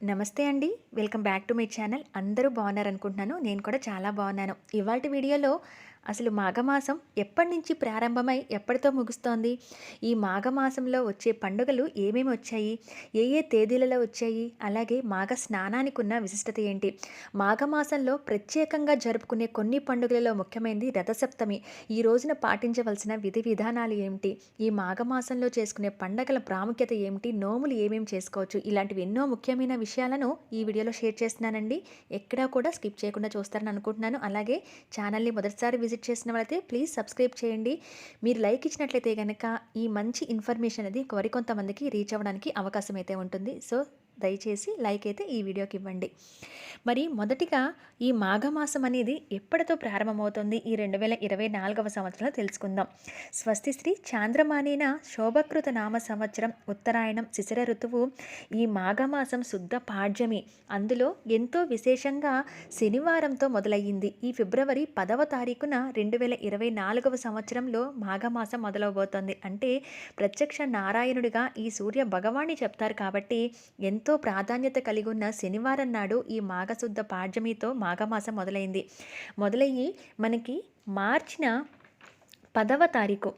నమస్తే అండి. Welcome back to my channel. అందరూ బాగున్నారు అనుకుంటున్నాను నేను కూడా చాలా బాగున్నాను. ఇవాటి వీడియోలో అసలు మాఘమాసం ఎప్పటి నుంచి ప్రారంభమై ఎప్పటితో ముగుస్తోంది? ఈ మాఘమాసంలో వచ్చే పండుగలు ఏమేమి వచ్చాయి? ఏ ఏ తేదీలలో వచ్చాయి? అలాగే మాఘ స్నానానికి ఉన్న విశిష్టత ఏంటి? మాఘమాసంలో ప్రత్యేకంగా జరుపుకునే కొన్ని పండుగలలో ముఖ్యమైనది రథసప్తమి. ఈ రోజున పాటించవలసిన విధి విధానాలు ఏమిటి? ఈ మాఘమాసంలో చేసుకునే పండుగల ప్రాముఖ్యత ఏమిటి? నోములు ఏమేమి చేసుకోవచ్చు? ఇలాంటివి ఎన్నో ముఖ్యమైన విషయాలను ఈ వీడియోలో షేర్ చేస్తున్నానండి. ఎక్కడా కూడా స్కిప్ చేయకుండా చూస్తారని అనుకుంటున్నాను. అలాగే ఛానల్ని మొదటిసారి విజిట్ చేసిన వాళ్ళైతే ప్లీజ్ సబ్స్క్రైబ్ చేయండి. మీరు లైక్ ఇచ్చినట్లయితే కనుక ఈ మంచి ఇన్ఫర్మేషన్ అనేది మరికొంతమందికి రీచ్ అవ్వడానికి అవకాశం అయితే ఉంటుంది. సో దయచేసి లైక్ అయితే ఈ వీడియోకి ఇవ్వండి. మరి మొదటిగా ఈ మాఘమాసం అనేది ఎప్పటితో ప్రారంభమవుతుంది? ఈ రెండు వేల ఇరవై నాలుగవ సంవత్సరంలో తెలుసుకుందాం. స్వస్తి శ్రీ చాంద్రమానేన శోభకృత నామ సంవత్సరం ఉత్తరాయణం శిశిర ఋతువు ఈ మాఘమాసం శుద్ధ పాడ్యమి. అందులో ఎంతో విశేషంగా శనివారంతో మొదలయ్యింది. ఈ ఫిబ్రవరి పదవ తారీఖున రెండు వేల ఇరవై నాలుగవ సంవత్సరంలో మాఘమాసం మొదలవబోతోంది. అంటే ప్రత్యక్ష నారాయణుడిగా ఈ సూర్య భగవాన్ని చెప్తారు కాబట్టి ఎంత ప్రాధాన్యత కలిగి ఉన్న శనివారం నాడు ఈ మాఘశుద్ధ పాడ్యమితో మాఘమాసం మొదలైంది. మొదలయ్యి మనకి మార్చిన పదవ తారీఖు.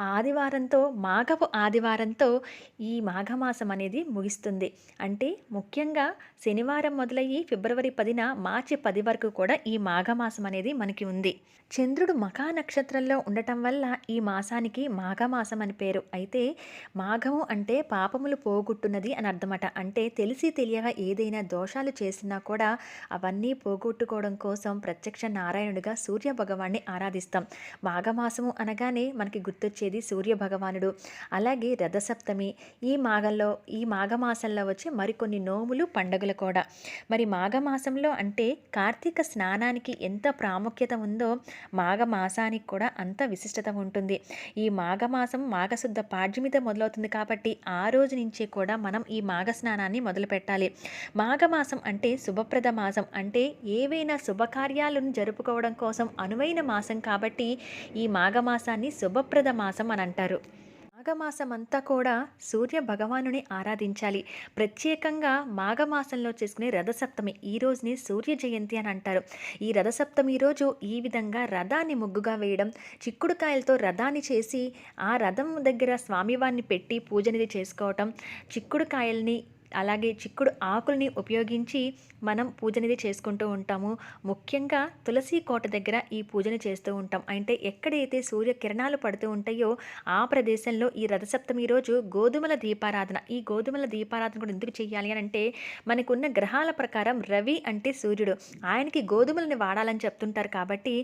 ఆదివారంతో మాఘపు ఆదివారంతో ఈ మాఘమాసం అనేది ముగిస్తుంది. అంటే ముఖ్యంగా శనివారం మొదలయ్యి ఫిబ్రవరి పదిన మార్చి పది వరకు కూడా ఈ మాఘమాసం అనేది మనకి ఉంది. చంద్రుడు మఖా నక్షత్రంలో ఉండటం వల్ల ఈ మాసానికి మాఘమాసం అని పేరు. అయితే మాఘము అంటే పాపములు పోగొట్టున్నది అని అర్థమట. అంటే తెలిసి తెలియగా ఏదైనా దోషాలు చేసినా కూడా అవన్నీ పోగొట్టుకోవడం కోసం ప్రత్యక్ష నారాయణుడిగా సూర్య భగవాన్ని ఆరాధిస్తాం. మాఘమాసము అనగానే మనకి గుర్తొచ్చే సూర్య భగవానుడు అలాగే రథసప్తమి ఈ మాఘంలో ఈ మాఘమాసంలో వచ్చే మరికొన్ని నోములు పండుగలు కూడా. మరి మాఘమాసంలో అంటే కార్తీక స్నానానికి ఎంత ప్రాముఖ్యత ఉందో మాఘమాసానికి కూడా అంత విశిష్టత ఉంటుంది. ఈ మాఘమాసం మాఘశుద్ధ పాడ్యమితో మొదలవుతుంది కాబట్టి ఆ రోజు నుంచే కూడా మనం ఈ మాఘ స్నానాన్ని మొదలు పెట్టాలి. మాఘమాసం అంటే శుభప్రద మాసం. అంటే ఏవైనా శుభకార్యాలను జరుపుకోవడం కోసం అనువైన మాసం కాబట్టి ఈ మాఘమాసాన్ని శుభప్రద మాసం అని అంటారు. మాఘమాసం అంతా కూడా సూర్య భగవానుని ఆరాధించాలి. ప్రత్యేకంగా మాఘమాసంలో చేసుకునే రథసప్తమి ఈ రోజుని సూర్య జయంతి అని అంటారు. ఈ రథసప్తమి రోజు ఈ విధంగా రథాన్ని ముగ్గుగా వేయడం చిక్కుడుకాయలతో రథాన్ని చేసి ఆ రథం దగ్గర స్వామివారిని పెట్టి పూజనిది చేసుకోవటం చిక్కుడుకాయల్ని అలాగే చిక్కుడు ఆకుల్ని ఉపయోగించి మనం పూజనిది చేసుకుంటూ ఉంటాము. ముఖ్యంగా తులసి కోట దగ్గర ఈ పూజని చేస్తూ ఉంటాం. అంటే ఎక్కడైతే సూర్య కిరణాలు పడుతూ ఉంటాయో ఆ ప్రదేశంలో ఈ రథసప్తమి రోజు గోధుమల దీపారాధన. ఈ గోధుమల దీపారాధన కూడా ఎందుకు చేయాలి అని అంటే మనకున్న గ్రహాల ప్రకారం రవి అంటే సూర్యుడు. ఆయనకి గోధుమలని వాడాలని చెప్తుంటారు కాబట్టి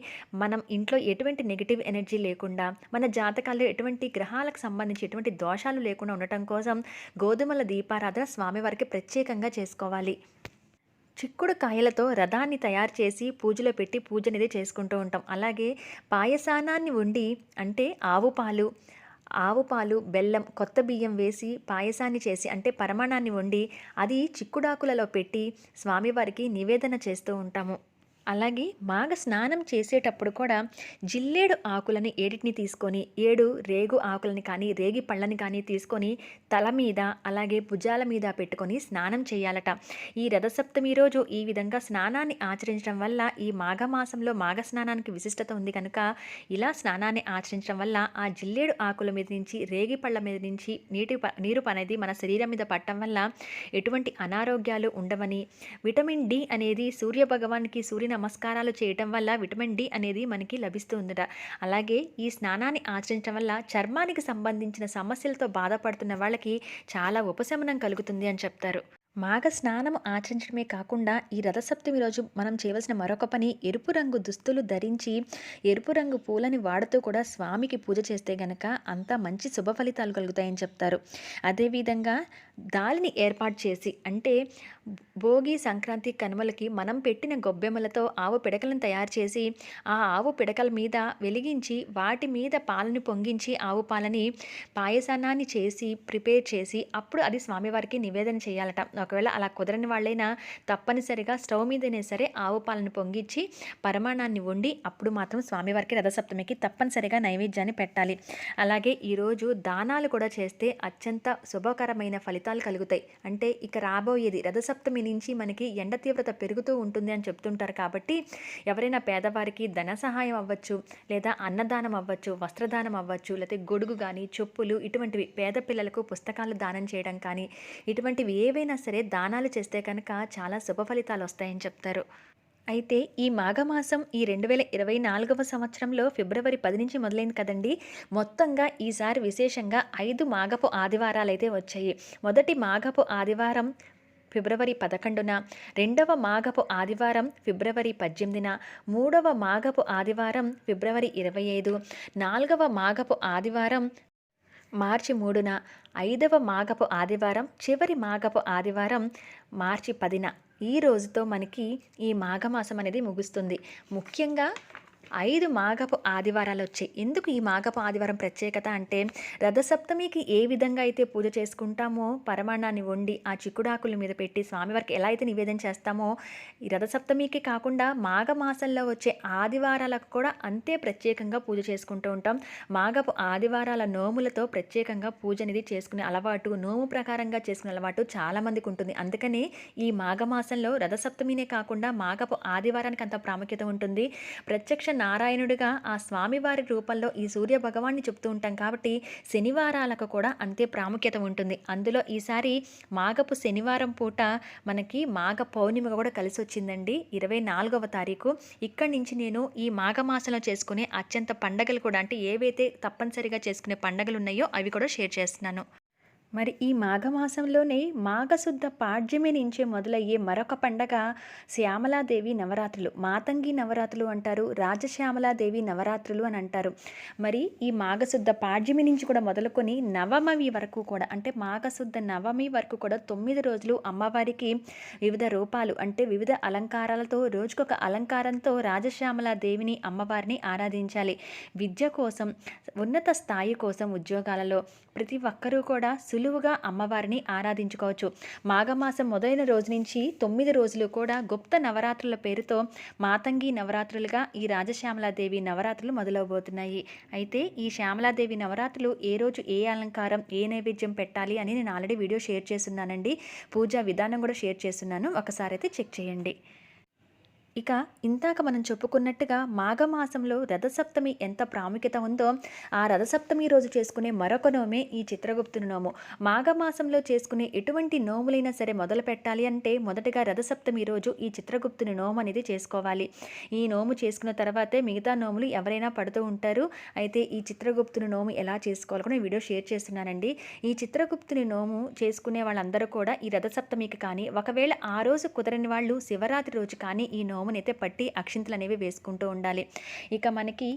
మనం ఇంట్లో ఎటువంటి నెగిటివ్ ఎనర్జీ లేకుండా మన జాతకాల్లో ఎటువంటి గ్రహాలకు సంబంధించి ఎటువంటి దోషాలు లేకుండా ఉండటం కోసం గోధుమల దీపారాధన స్వామి స్వామివారికి ప్రత్యేకంగా చేసుకోవాలి. చిక్కుడు కాయలతో రథాన్ని తయారు చేసి పూజలో పెట్టి పూజ అనేది చేసుకుంటూ ఉంటాం. అలాగే పాయసానాన్ని వండి అంటే ఆవు పాలు ఆవు పాలు బెల్లం కొత్త బియ్యం వేసి పాయసాన్ని చేసి అంటే పరమాణాన్ని వండి అది చిక్కుడాకులలో పెట్టి స్వామివారికి నివేదన చేస్తూ ఉంటాము. అలాగే మాఘ స్నానం చేసేటప్పుడు కూడా జిల్లేడు ఆకులని ఏడిటిని తీసుకొని ఏడు రేగు ఆకులని కానీ రేగి పళ్ళని కానీ తీసుకొని తల మీద అలాగే భుజాల మీద పెట్టుకొని స్నానం చేయాలట. ఈ రథసప్తమి రోజు ఈ విధంగా స్నానాన్ని ఆచరించడం వల్ల ఈ మాఘమాసంలో మాఘ స్నానానికి విశిష్టత ఉంది కనుక ఇలా స్నానాన్ని ఆచరించడం వల్ల ఆ జిల్లేడు ఆకుల మీద నుంచి రేగి పళ్ళ మీద నుంచి నీటి నీరు అనేది మన శరీరం మీద పట్టడం వల్ల ఎటువంటి అనారోగ్యాలు ఉండవని విటమిన్ డి అనేది సూర్య భగవాన్కి సూర్య నమస్కారాలు చేయటం వల్ల విటమిన్ డి అనేది మనకి లభిస్తుందట. అలాగే ఈ స్నానాన్ని ఆచరించడం వల్ల చర్మానికి సంబంధించిన సమస్యలతో బాధపడుతున్న వాళ్ళకి చాలా ఉపశమనం కలుగుతుంది అని చెప్తారు. మాఘ స్నానం ఆచరించడమే కాకుండా ఈ రథసప్తమి రోజు మనం చేయవలసిన మరొక పని ఎరుపు రంగు దుస్తులు ధరించి ఎరుపు రంగు పూలని వాడుతూ కూడా స్వామికి పూజ చేస్తే గనక అంత మంచి శుభ ఫలితాలు కలుగుతాయని చెప్తారు. అదేవిధంగా దాలిని ఏర్పాటు చేసి అంటే భోగి సంక్రాంతి కనుమలకి మనం పెట్టిన గొబ్బెమ్మలతో ఆవు పిడకలను తయారు చేసి ఆ ఆవు పిడకల మీద వెలిగించి వాటి మీద పాలని పొంగించి ఆవు పాలని పాయసానాన్ని చేసి ప్రిపేర్ చేసి అప్పుడు అది స్వామివారికి నివేదన చేయాలట. ఒకవేళ అలా కుదరని వాళ్ళైనా తప్పనిసరిగా స్టవ్ మీదనే సరే ఆవు పాలను పొంగించి పరమాణాన్ని వండి అప్పుడు మాత్రం స్వామివారికి రథసప్తమికి తప్పనిసరిగా నైవేద్యాన్ని పెట్టాలి. అలాగే ఈరోజు దానాలు కూడా చేస్తే అత్యంత శుభకరమైన ఫలితాలు కలుగుతాయి. అంటే ఇక రాబోయేది రథసప్తమి నుంచి మనకి ఎండ తీవ్రత పెరుగుతూ ఉంటుంది అని చెప్తుంటారు కాబట్టి ఎవరైనా పేదవారికి ధన సహాయం అవ్వచ్చు లేదా అన్నదానం అవ్వచ్చు వస్త్రదానం అవ్వచ్చు లేకపోతే గొడుగు కానీ చెప్పులు ఇటువంటివి పేద పిల్లలకు పుస్తకాలు దానం చేయడం కానీ ఇటువంటివి ఏవైనా సరే దానాలు చేస్తే కనుక చాలా శుభ ఫలితాలు వస్తాయని చెప్తారు. అయితే ఈ మాఘమాసం ఈ రెండు వేల ఇరవై నాలుగవ సంవత్సరంలో ఫిబ్రవరి పది నుంచి మొదలైంది కదండి. మొత్తంగా ఈసారి విశేషంగా ఐదు మాఘపు ఆదివారాలు అయితే వచ్చాయి. మొదటి మాఘపు ఆదివారం ఫిబ్రవరి పదకొండున రెండవ మాఘపు ఆదివారం ఫిబ్రవరి పద్దెనిమిదిన మూడవ మాఘపు ఆదివారం ఫిబ్రవరి ఇరవై ఐదు నాలుగవ మాఘపు ఆదివారం మార్చి మూడున ఐదవ మాఘపు ఆదివారం చివరి మాఘపు ఆదివారం మార్చి పదిన. ఈ రోజుతో మనకి ఈ మాఘమాసం అనేది ముగుస్తుంది. ముఖ్యంగా ఐదు మాఘపు ఆదివారాలు వచ్చాయి. ఎందుకు ఈ మాఘపు ఆదివారం ప్రత్యేకత అంటే రథసప్తమికి ఏ విధంగా అయితే పూజ చేసుకుంటామో పరమాణాన్ని వండి ఆ చిక్కుడాకుల మీద పెట్టి స్వామివారికి ఎలా అయితే నివేదన చేస్తామో ఈ రథసప్తమికి కాకుండా మాఘమాసంలో వచ్చే ఆదివారాలకు కూడా అంతే ప్రత్యేకంగా పూజ చేసుకుంటూ ఉంటాం. మాఘపు ఆదివారాల నోములతో ప్రత్యేకంగా పూజ అనేది చేసుకునే అలవాటు నోము ప్రకారంగా చేసుకునే అలవాటు చాలామందికి ఉంటుంది. అందుకని ఈ మాఘమాసంలో రథసప్తమినే కాకుండా మాఘపు ఆదివారానికి అంత ప్రాముఖ్యత ఉంటుంది. ప్రత్యక్ష నారాయణుడిగా ఆ స్వామివారి రూపంలో ఈ సూర్య భగవాన్ని చెప్తూ ఉంటాం కాబట్టి శనివారాలకు కూడా అంతే ప్రాముఖ్యత ఉంటుంది. అందులో ఈసారి మాఘపు శనివారం పూట మనకి మాఘ పౌర్ణిమ కూడా కలిసి వచ్చిందండి ఇరవై నాలుగవ తారీఖు. ఇక్కడి నుంచి నేను ఈ మాఘమాసంలో చేసుకునే అత్యంత పండగలు కూడా అంటే ఏవైతే తప్పనిసరిగా చేసుకునే పండగలు ఉన్నాయో అవి కూడా షేర్ చేస్తున్నాను. మరి ఈ మాఘమాసంలోనే మాఘశుద్ధ పాడ్యమి నుంచే మొదలయ్యే మరొక పండగ శ్యామలాదేవి నవరాత్రులు. మాతంగి నవరాత్రులు అంటారు రాజశ్యామలాదేవి నవరాత్రులు అని అంటారు. మరి ఈ మాఘశుద్ధ పాడ్యమి నుంచి కూడా మొదలుకొని నవమి వరకు కూడా అంటే మాఘశుద్ధ నవమి వరకు కూడా తొమ్మిది రోజులు అమ్మవారికి వివిధ రూపాలు అంటే వివిధ అలంకారాలతో రోజుకొక అలంకారంతో రాజశ్యామలాదేవిని అమ్మవారిని ఆరాధించాలి. విద్య కోసం ఉన్నత స్థాయి కోసం ఉద్యోగాలలో ప్రతి ఒక్కరూ కూడా సులువుగా అమ్మవారిని ఆరాధించుకోవచ్చు. మాఘమాసం మొదలైన రోజు నుంచి తొమ్మిది రోజులు కూడా గుప్త నవరాత్రుల పేరుతో మాతంగి నవరాత్రులుగా ఈ రాజశ్యామలాదేవి నవరాత్రులు మొదలవబోతున్నాయి. అయితే ఈ శ్యామలాదేవి నవరాత్రులు ఏ రోజు ఏ అలంకారం ఏ నైవేద్యం పెట్టాలి అని నేను ఆల్రెడీ వీడియో షేర్ చేస్తున్నానండి. పూజా విధానం కూడా షేర్ చేస్తున్నాను. ఒకసారి అయితే చెక్ చేయండి. ఇక ఇంతాక మనం చెప్పుకున్నట్టుగా మాఘమాసంలో రథసప్తమి ఎంత ప్రాముఖ్యత ఉందో ఆ రథసప్తమి రోజు చేసుకునే మరొక నోమే ఈ చిత్రగుప్తుని నోము. మాఘమాసంలో చేసుకునే ఎటువంటి నోములైనా సరే మొదలు పెట్టాలి అంటే మొదటగా రథసప్తమి రోజు ఈ చిత్రగుప్తుని నోము అనేది చేసుకోవాలి. ఈ నోము చేసుకున్న తర్వాతే మిగతా నోములు ఎవరైనా పడుతూ ఉంటారు. అయితే ఈ చిత్రగుప్తుని నోము ఎలా చేసుకోవాలో కూడా వీడియో షేర్ చేస్తున్నానండి. ఈ చిత్రగుప్తుని నోము చేసుకునే వాళ్ళందరూ కూడా ఈ రథసప్తమికి కానీ ఒకవేళ ఆ రోజు కుదరని వాళ్ళు శివరాత్రి రోజు కానీ ఈ నోము నోమునైతే పట్టి అక్షింతలు అనేవి వేసుకుంటూ ఉండాలి. ఇక మనకి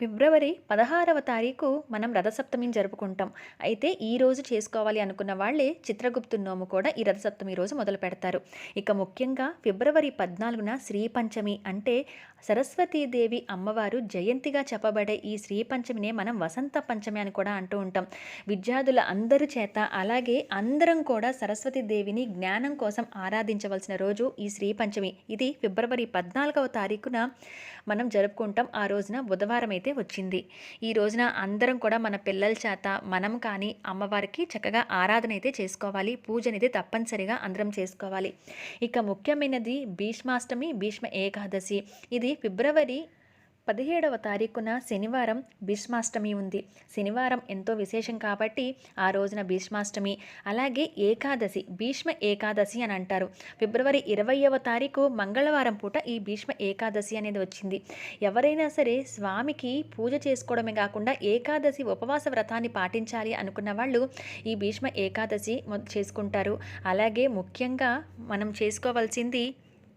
ఫిబ్రవరి పదహారవ తారీఖు మనం రథసప్తమిని జరుపుకుంటాం. అయితే ఈ రోజు చేసుకోవాలి అనుకున్న వాళ్ళే చిత్రగుప్తు నోము కూడా ఈ రథసప్తమి రోజు మొదలు పెడతారు. ఇక ముఖ్యంగా ఫిబ్రవరి పద్నాలుగున శ్రీ పంచమి అంటే సరస్వతీదేవి అమ్మవారు జయంతిగా చెప్పబడే ఈ శ్రీ పంచమినే మనం వసంత పంచమి అని కూడా అంటూ ఉంటాం. విద్యార్థుల అందరి చేత అలాగే అందరం కూడా సరస్వతీదేవిని జ్ఞానం కోసం ఆరాధించవలసిన రోజు ఈ శ్రీ పంచమి ఇది ఫిబ్రవరి పద్నాలుగవ తారీఖున మనం జరుపుకుంటాం. ఆ రోజున బుధవారం అయితే వచ్చింది. ఈ రోజున అందరం కూడా మన పిల్లల చేత మనం కానీ అమ్మవారికి చక్కగా ఆరాధన అయితే చేసుకోవాలి. పూజ అనేది తప్పనిసరిగా అందరం చేసుకోవాలి. ఇక ముఖ్యమైనది భీష్మాష్టమి భీష్మ ఏకాదశి. ఇది ఫిబ్రవరి పదిహేడవ తారీఖున శనివారం భీష్మాష్టమి ఉంది. శనివారం ఎంతో విశేషం కాబట్టి ఆ రోజున భీష్మాష్టమి అలాగే ఏకాదశి భీష్మ ఏకాదశి అని అంటారు. ఫిబ్రవరి ఇరవయవ తారీఖు మంగళవారం పూట ఈ భీష్మ ఏకాదశి అనేది వచ్చింది. ఎవరైనా సరే స్వామికి పూజ చేసుకోవడమే కాకుండా ఏకాదశి ఉపవాస వ్రతాన్ని పాటించాలి అనుకున్న వాళ్ళు ఈ భీష్మ ఏకాదశి చేసుకుంటారు. అలాగే ముఖ్యంగా మనం చేసుకోవాల్సింది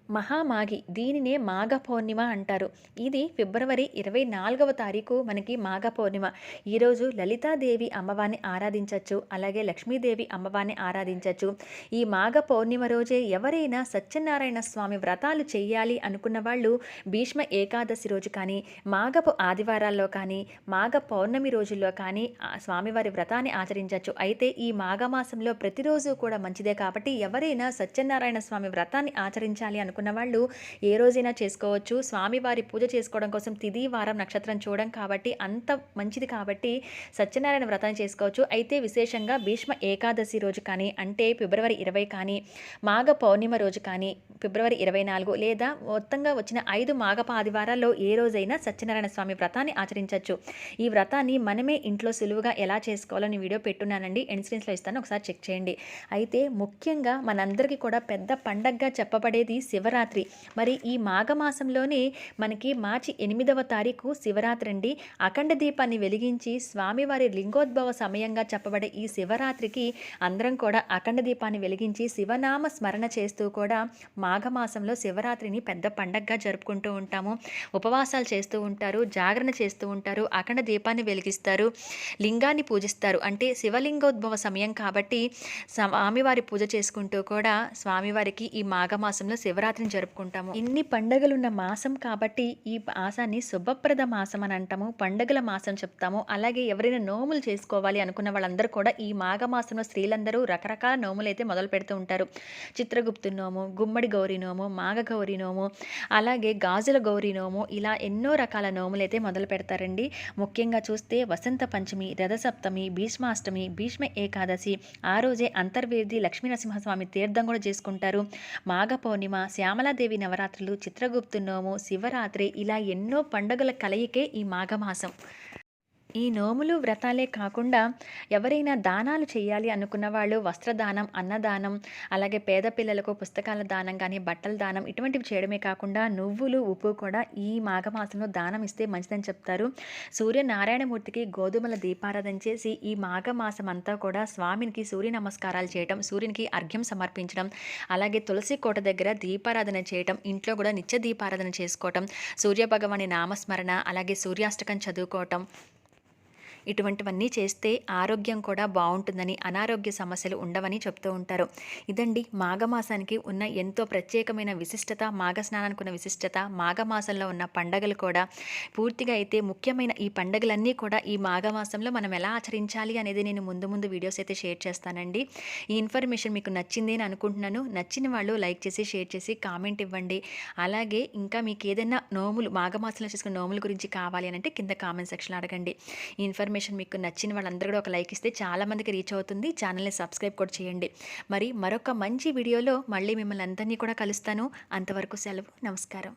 మహామాఘి దీనినే మాఘ పౌర్ణిమ అంటారు. ఇది ఫిబ్రవరి ఇరవై నాలుగవ తారీఖు మనకి మాఘ పౌర్ణిమ ఈరోజు లలితాదేవి అమ్మవారిని ఆరాధించవచ్చు అలాగే లక్ష్మీదేవి అమ్మవారిని ఆరాధించవచ్చు ఈ మాఘ పౌర్ణిమ రోజే ఎవరైనా సత్యనారాయణ స్వామి వ్రతాలు చేయాలి అనుకున్న వాళ్ళు భీష్మ ఏకాదశి రోజు కానీ మాఘపు ఆదివారాల్లో కానీ మాఘ పౌర్ణమి రోజుల్లో కానీ స్వామివారి వ్రతాన్ని ఆచరించవచ్చు అయితే ఈ మాఘమాసంలో ప్రతిరోజు కూడా మంచిదే కాబట్టి ఎవరైనా సత్యనారాయణ స్వామి వ్రతాన్ని ఆచరించాలి అనుకున్న అనుకున్న వాళ్ళు ఏ రోజైనా చేసుకోవచ్చు. స్వామివారి పూజ చేసుకోవడం కోసం తిది వారం నక్షత్రం చూడడం కాబట్టి అంత మంచిది కాబట్టి సత్యనారాయణ వ్రతం చేసుకోవచ్చు. అయితే విశేషంగా భీష్మ ఏకాదశి రోజు కానీ అంటే ఫిబ్రవరి ఇరవై కానీ మాఘ పౌర్ణిమ రోజు కానీ ఫిబ్రవరి ఇరవై నాలుగు లేదా మొత్తంగా వచ్చిన ఐదు మాఘప ఆదివారాల్లో ఏ రోజైనా సత్యనారాయణ స్వామి వ్రతాన్ని ఆచరించవచ్చు. ఈ వ్రతాన్ని మనమే ఇంట్లో సులువుగా ఎలా చేసుకోవాలని వీడియో పెట్టున్నానండి. ఎన్స్క్రీన్స్లో ఇస్తాను. ఒకసారి చెక్ చేయండి. అయితే ముఖ్యంగా మనందరికీ కూడా పెద్ద పండగగా చెప్పబడేది శివ శివరాత్రి. మరి ఈ మాఘమాసంలోనే మనకి మార్చి ఎనిమిదవ తారీఖు శివరాత్రి అండి అఖండ దీపాన్ని వెలిగించి స్వామివారి లింగోద్భవ సమయంగా చెప్పబడే ఈ శివరాత్రికి అందరం కూడా అఖండ దీపాన్ని వెలిగించి శివనామ స్మరణ చేస్తూ కూడా మాఘమాసంలో శివరాత్రిని పెద్ద పండగగా జరుపుకుంటూ ఉంటాము. ఉపవాసాలు చేస్తూ ఉంటారు జాగరణ చేస్తూ ఉంటారు అఖండ దీపాన్ని వెలిగిస్తారు లింగాన్ని పూజిస్తారు. అంటే శివలింగోద్భవ సమయం కాబట్టి స్వామివారి పూజ చేసుకుంటూ కూడా స్వామివారికి ఈ మాఘమాసంలో శివరాత్రి శివరాత్రిని జరుపుకుంటాము. ఇన్ని పండగలున్న మాసం కాబట్టి ఈ మాసాన్ని శుభప్రద మాసం అని అంటాము పండగల మాసం చెప్తాము. అలాగే ఎవరైనా నోములు చేసుకోవాలి అనుకున్న వాళ్ళందరూ కూడా ఈ మాఘమాసంలో స్త్రీలందరూ రకరకాల నోములు అయితే మొదలు పెడుతూ ఉంటారు. చిత్రగుప్తు నోము గుమ్మడి గౌరీ నోము మాఘ గౌరీ నోము అలాగే గాజుల గౌరీ నోము ఇలా ఎన్నో రకాల నోములు అయితే మొదలు పెడతారండి. ముఖ్యంగా చూస్తే వసంత పంచమి రథసప్తమి భీష్మాష్టమి భీష్మ ఏకాదశి ఆ రోజే అంతర్వేది లక్ష్మీనరసింహస్వామి తీర్థం కూడా చేసుకుంటారు. మాఘ పౌర్ణిమ శ్యామ శ్యామలాదేవి నవరాత్రులు చిత్రగుప్తు నోము శివరాత్రి ఇలా ఎన్నో పండుగల కలయికే ఈ మాఘమాసం. ఈ నోములు వ్రతాలే కాకుండా ఎవరైనా దానాలు చేయాలి అనుకున్న వాళ్ళు వస్త్రదానం అన్నదానం అలాగే పేద పిల్లలకు పుస్తకాల దానం కానీ బట్టల దానం ఇటువంటివి చేయడమే కాకుండా నువ్వులు ఉప్పు కూడా ఈ మాఘమాసంలో దానం ఇస్తే మంచిదని చెప్తారు. సూర్యనారాయణమూర్తికి గోధుమల దీపారాధన చేసి ఈ మాఘమాసం అంతా కూడా స్వామినికి సూర్య నమస్కారాలు చేయటం సూర్యునికి అర్ఘ్యం సమర్పించడం అలాగే తులసి కోట దగ్గర దీపారాధన చేయటం ఇంట్లో కూడా నిత్య దీపారాధన చేసుకోవటం సూర్యభగవాని నామస్మరణ అలాగే సూర్యాష్టకం చదువుకోవటం ఇటువంటివన్నీ చేస్తే ఆరోగ్యం కూడా బాగుంటుందని అనారోగ్య సమస్యలు ఉండవని చెప్తూ ఉంటారు. ఇదండి మాఘమాసానికి ఉన్న ఎంతో ప్రత్యేకమైన విశిష్టత మాఘ స్నానానికి ఉన్న విశిష్టత మాఘమాసంలో ఉన్న పండగలు కూడా. పూర్తిగా అయితే ముఖ్యమైన ఈ పండగలన్నీ కూడా ఈ మాఘమాసంలో మనం ఎలా ఆచరించాలి అనేది నేను ముందు ముందు వీడియోస్ అయితే షేర్ చేస్తానండి. ఈ ఇన్ఫర్మేషన్ మీకు నచ్చింది అని అనుకుంటున్నాను. నచ్చిన వాళ్ళు లైక్ చేసి షేర్ చేసి కామెంట్ ఇవ్వండి. అలాగే ఇంకా మీకు ఏదైనా నోములు మాఘమాసంలో చేసుకున్న నోముల గురించి కావాలి అని అంటే కింద కామెంట్ సెక్షన్ అడగండి. ఈ ఇన్ఫర్మేషన్ ఇన్ఫర్మేషన్ మీకు నచ్చిన వాళ్ళందరూ కూడా ఒక లైక్ ఇస్తే చాలామందికి రీచ్ అవుతుంది. ఛానల్ని సబ్స్క్రైబ్ కూడా చేయండి. మరి మరొక మంచి వీడియోలో మళ్ళీ మిమ్మల్ని అందరినీ కూడా కలుస్తాను. అంతవరకు సెలవు. నమస్కారం.